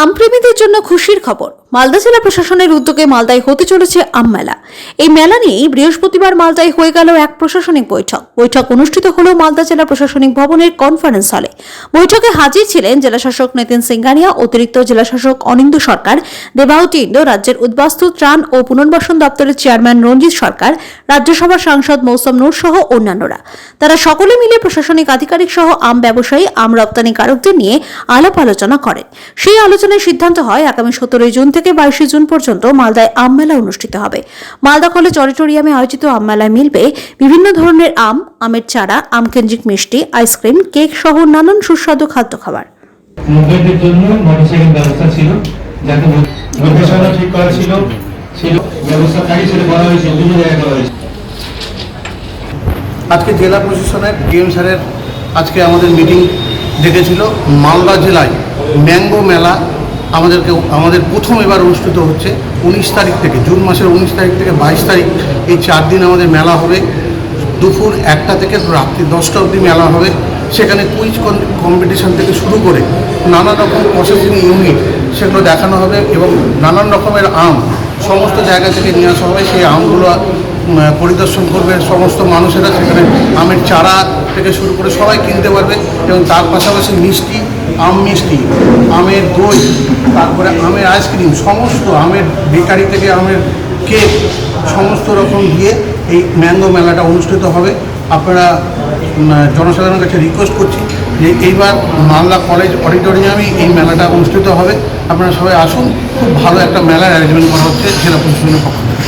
আমপ্রেমীদের জন্য খুশির খবর। মালদা জেলা প্রশাসনের উদ্যোগে মালদায় হতে চলেছে আম মেলা। এই মেলা নিয়েই বৃহস্পতিবার মালদায় হয়ে গেল এক প্রশাসনিক বৈঠক। বৈঠক অনুষ্ঠিত হল মালদা জেলা প্রশাসনিক ভবনের কনফারেন্স হলে। বৈঠকে হাজির ছিলেন জেলাশাসক নিতিন সিঙ্গানিয়া অতিরিক্ত জেলাশাসক অনিন্দ সরকার, দেবাহুতি ইন্দ রাজ্যের উদ্বাস্তু ত্রাণ ও পুনর্বাসন দপ্তরের চেয়ারম্যান রঞ্জিত সরকার, রাজ্যসভার সাংসদ মৌসম নূর সহ অন্যান্যরা। তারা সকলে মিলে প্রশাসনিক আধিকারিক সহ আম ব্যবসায়ী, আম রপ্তানিকারকদের নিয়ে আলাপ আলোচনা করেন। সেই আলোচনায় সিদ্ধান্ত হয় আগামী সতেরোই জুন থেকে বাইশে জুন পর্যন্ত মালদায় আম মেলা অনুষ্ঠিত হবে। মালদা কলেজ অডিটোরিয়ামে আয়োজিত আম মেলায় মিলবে বিভিন্ন ধরনের আম আমের চারা আম কেন্দ্রিক মিষ্টি আইসক্রিম কেক সহ নানান সুস্বাদু খাদ্য খাবার। মুভমেন্টের জন্য মোটরসাইকেল ব্যবস্থা ছিল যাতে লোকেশনও ঠিক করা ছিল। ছিল ব্যবস্থাকারী সেটা করা হয়েছে বিভিন্ন জায়গায় করা হয়েছে। আজকে জেলা প্রশাসনের ডিএম স্যারের আজকে আমাদের মিটিং ডেকেছিল। মালদা জেলায় ম্যাঙ্গো মেলা আমাদেরকে, আমাদের প্রথম এবার অনুষ্ঠিত হচ্ছে উনিশ তারিখ থেকে, জুন মাসের উনিশ তারিখ থেকে বাইশ তারিখ, এই চার দিন আমাদের মেলা হবে। দুপুর একটা থেকে রাত্রি দশটা অবধি মেলা হবে। সেখানে কুইজ কম্পিটিশন থেকে শুরু করে নানা রকম প্রসেসিং ইউনিট সেগুলো দেখানো হবে এবং নানান রকমের আম, সমস্ত জায়গা থেকে নিয়ে আসা হবে। সেই আমগুলো পরিদর্শন করবে সমস্ত মানুষেরা। সেখানে আমের চারা থেকে শুরু করে সবাই কিনতে পারবে এবং তার পাশাপাশি মিষ্টি আম মিষ্টি, আমের দই, তারপরে আমের আইসক্রিম, সমস্ত আমের বেকারি থেকে আমের কেক, সমস্ত রকম দিয়ে এই ম্যাঙ্গো মেলাটা অনুষ্ঠিত হবে। আপনারা জনসাধারণের কাছে রিকোয়েস্ট করছি যে এইবার মালদা কলেজ অডিটোরিয়ামে এই মেলাটা অনুষ্ঠিত হবে। আপনারা সবাই আসুন, খুব ভালো একটা মেলার অ্যারেঞ্জমেন্ট করা হচ্ছে জেলা প্রশাসনের পক্ষ থেকে।